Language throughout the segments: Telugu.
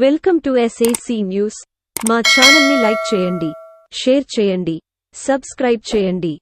వెల్కమ్ టు ఎస్ఏసి న్యూస్ మా ఛానల్ని లైక్ చేయండి షేర్ చేయండి సబ్స్క్రైబ్ చేయండి.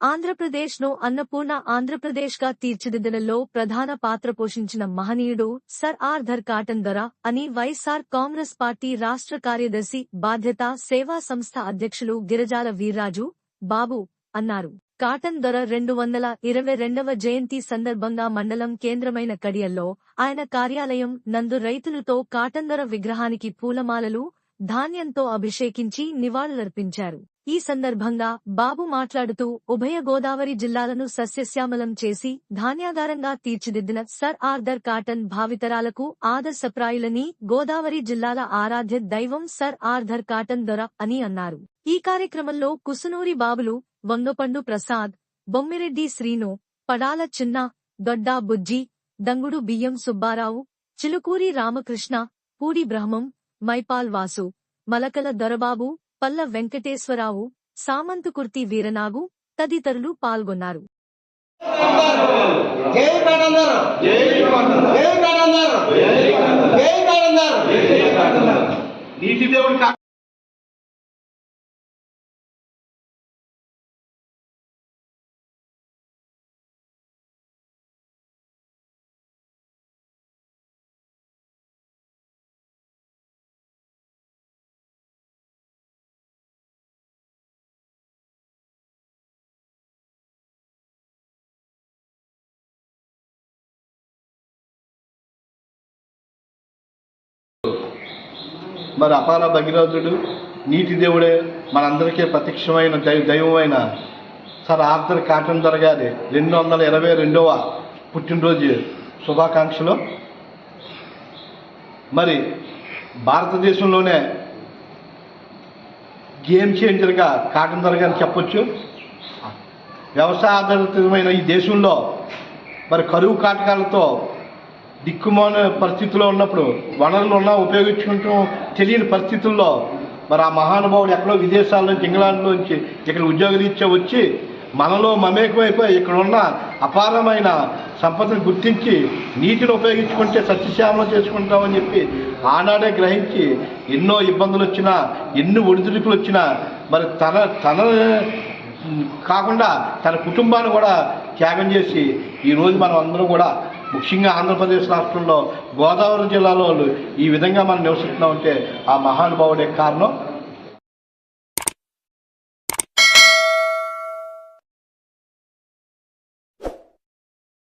ఆంధ్రప్రదేశ్ను అన్నపూర్ణ ఆంధ్రప్రదేశ్గా తీర్చిదిద్దడంలో ప్రధాన పాత్ర పోషించిన మహనీయుడు సర్ ఆర్థర్ కాటన్ దొర అని వైఎస్ఆర్ కాంగ్రెస్ పార్టీ రాష్ట్ర కార్యదర్శి బాధ్యత సేవా సంస్థ అధ్యక్షులు గిరిజాల వీర్రాజు బాబు అన్నారు. కాటన్ దొర రెండు వందల ఇరవై రెండవ జయంతి సందర్భంగా మండలం కేంద్రమైన కడియల్లో ఆయన కార్యాలయం నందు రైతులతో కాటన్ దొర విగ్రహానికి పూలమాలలు ధాన్యంతో అభిషేకించి నివాళులర్పించారు. ఈ సందర్భంగా బాబు మాట్లాడుతూ ఉభయ గోదావరి జిల్లాలను సస్యశ్యామలం చేసి ధాన్యాగారంగా తీర్చిదిద్దిన సర్ ఆర్థర్ కాటన్ భావితరాలకు ఆదర్శప్రాయులని గోదావరి జిల్లాల ఆరాధ్య దైవం సర్ ఆర్థర్ కాటన్ దొర అని అన్నారు. ఈ కార్యక్రమంలో కుసునూరి బాబులు వంగపండు ప్రసాద్ బొమ్మిరెడ్డి శ్రీను పడాల చిన్న దొడ్డా బుజ్జి దంగుడు బియ్యం సుబ్బారావు చిలుకూరి రామకృష్ణ పూడి బ్రహ్మం మైపాల్ వాసు మలకల దొరబాబు పల్ల వెంకటేశ్వరరావు సామంతుకుర్తి వీరనాగు తదితరులు పాల్గొన్నారు. దేవుడి మరి అపార భగీరథుడు నీటి దేవుడే మనందరికీ ప్రత్యక్షమైన దై దైవమైన. సార్ ఆర్థర్ కాటన్ దొర గారి రెండు వందల ఇరవై రెండవ పుట్టినరోజు శుభాకాంక్షలు. మరి భారతదేశంలోనే గేమ్ చేంజర్గా కాటన్ దొర గారిని చెప్పొచ్చు. వ్యవసాయ ఆధారితమైన ఈ దేశంలో మరి కరువు కాటకాలతో దిక్కుమాన పరిస్థితిలో ఉన్నప్పుడు వనరులు ఉన్నా ఉపయోగించుకుంటాం తెలియని పరిస్థితుల్లో మరి ఆ మహానుభావుడు ఎక్కడో విదేశాల నుంచి ఇంగ్లాండ్ నుంచి ఇక్కడ ఉద్యోగరీత్యా వచ్చి మనలో మమేకమైపోయి ఇక్కడ ఉన్న అపారమైన సంపదను గుర్తించి నీటిని ఉపయోగించుకుంటే సత్యశ్యామలం చేసుకుంటామని చెప్పి ఆనాడే గ్రహించి ఎన్నో ఇబ్బందులు వచ్చినా ఎన్ని ఒడిదుడుకులు వచ్చినా మరి తన తన కాకుండా తన కుటుంబాన్ని కూడా త్యాగం చేసి ఈరోజు మనం అందరం కూడా ముఖ్యంగా ఆంధ్రప్రదేశ్ రాష్ట్రంలో గోదావరి జిల్లాలో ఈ విధంగా మనం నివసిస్తున్నామంటే ఆ మహానుభావుడే కారణం.